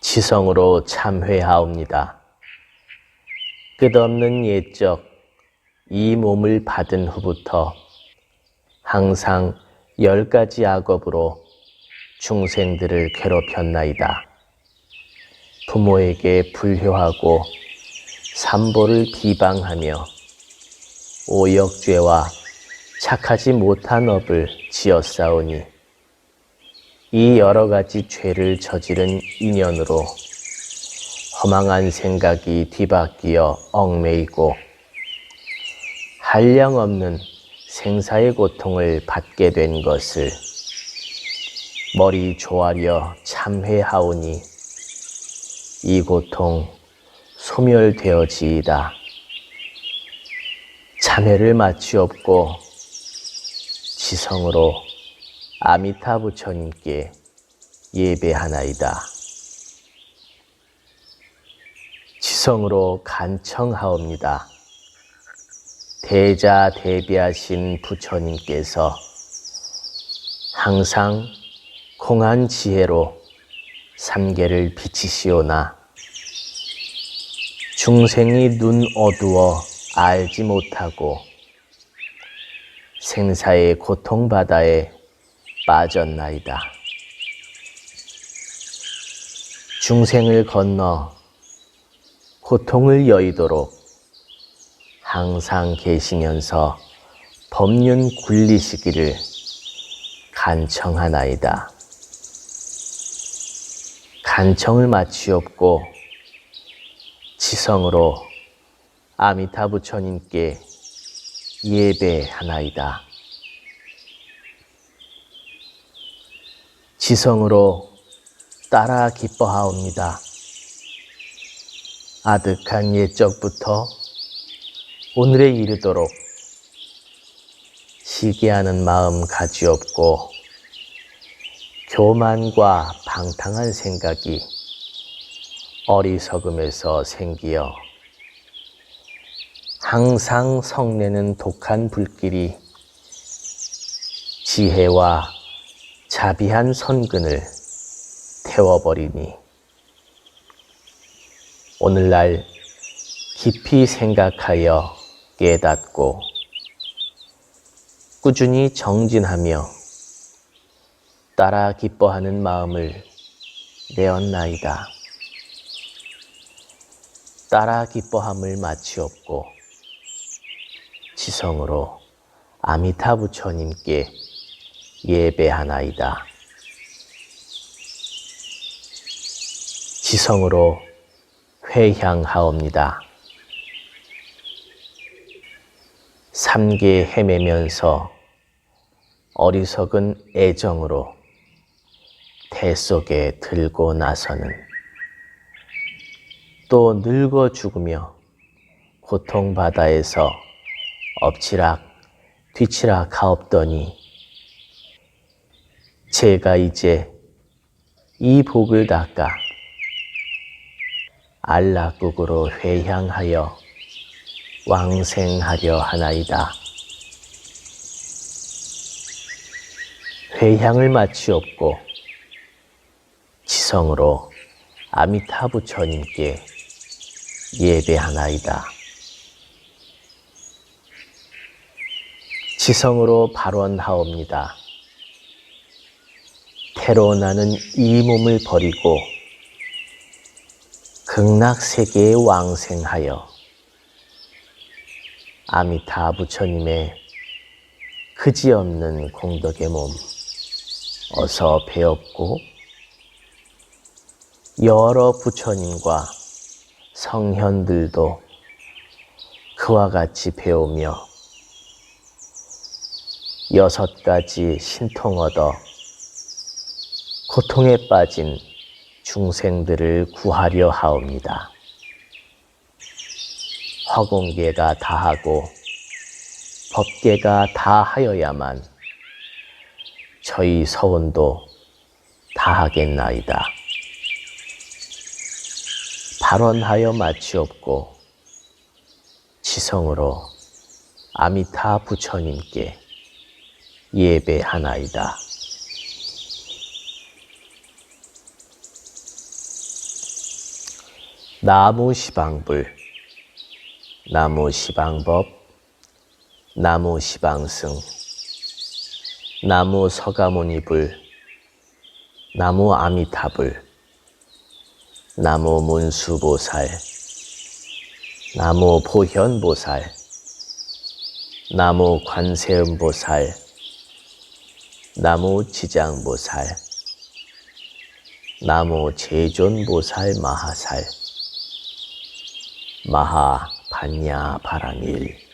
지성으로 참회하옵니다. 끝없는 옛적 이 몸을 받은 후부터 항상 열 가지 악업으로 중생들을 괴롭혔나이다. 부모에게 불효하고 삼보를 비방하며 오역죄와 착하지 못한 업을 지었사오니 이 여러 가지 죄를 저지른 인연으로 허망한 생각이 뒤바뀌어 얽매이고 한량 없는 생사의 고통을 받게 된 것을 머리 조아려 참회하오니 이 고통 소멸되어지이다. 참회를 마치옵고 지성으로 아미타 부처님께 예배하나이다. 지성으로 간청하옵니다. 대자 대비하신 부처님께서 항상 공한 지혜로 삼계를 비치시오나 중생이 눈 어두워 알지 못하고 생사의 고통 바다에 빠졌나이다. 중생을 건너 고통을 여의도록 항상 계시면서 법륜 굴리시기를 간청하나이다. 간청을 마치옵고 지성으로 아미타 부처님께 예배하나이다. 지성으로 따라 기뻐하옵니다. 아득한 옛적부터 오늘에 이르도록 시기하는 마음 가지없고 교만과 방탕한 생각이 어리석음에서 생기어 항상 성내는 독한 불길이 지혜와 자비한 선근을 태워버리니 오늘날 깊이 생각하여 깨닫고 꾸준히 정진하며 따라 기뻐하는 마음을 내었나이다. 따라 기뻐함을 마치옵고 지성으로 아미타 부처님께 예배하나이다. 지성으로 회향하옵니다. 삼계 헤매면서 어리석은 애정으로 대 속에 들고 나서는 또 늙어 죽으며 고통바다에서 엎치락 뒤치락 하옵더니 제가 이제 이 복을 닦아 안락국으로 회향하여 왕생하려 하나이다. 회향을 마치옵고 지성으로 아미타 부처님께 예배하나이다. 지성으로 발언하옵니다. 태로 나는 이 몸을 버리고 극락 세계에 왕생하여 아미타 부처님의 그지없는 공덕의 몸 어서 배웠고 여러 부처님과 성현들도 그와 같이 배우며 여섯 가지 신통 얻어 고통에 빠진 중생들을 구하려 하옵니다. 화공계가 다하고 법계가 다하여야만 저희 서원도 다하겠나이다. 발언하여 마치옵고 지성으로 아미타 부처님께 예배하나이다. 나무 시방불, 나무 시방법, 나무 시방승, 나무 서가모니불, 나무 아미타불, 나무 문수보살, 나무 보현보살, 나무 관세음보살, 나무 지장보살, 나무 제존보살 마하살, 마하 반야 바라밀,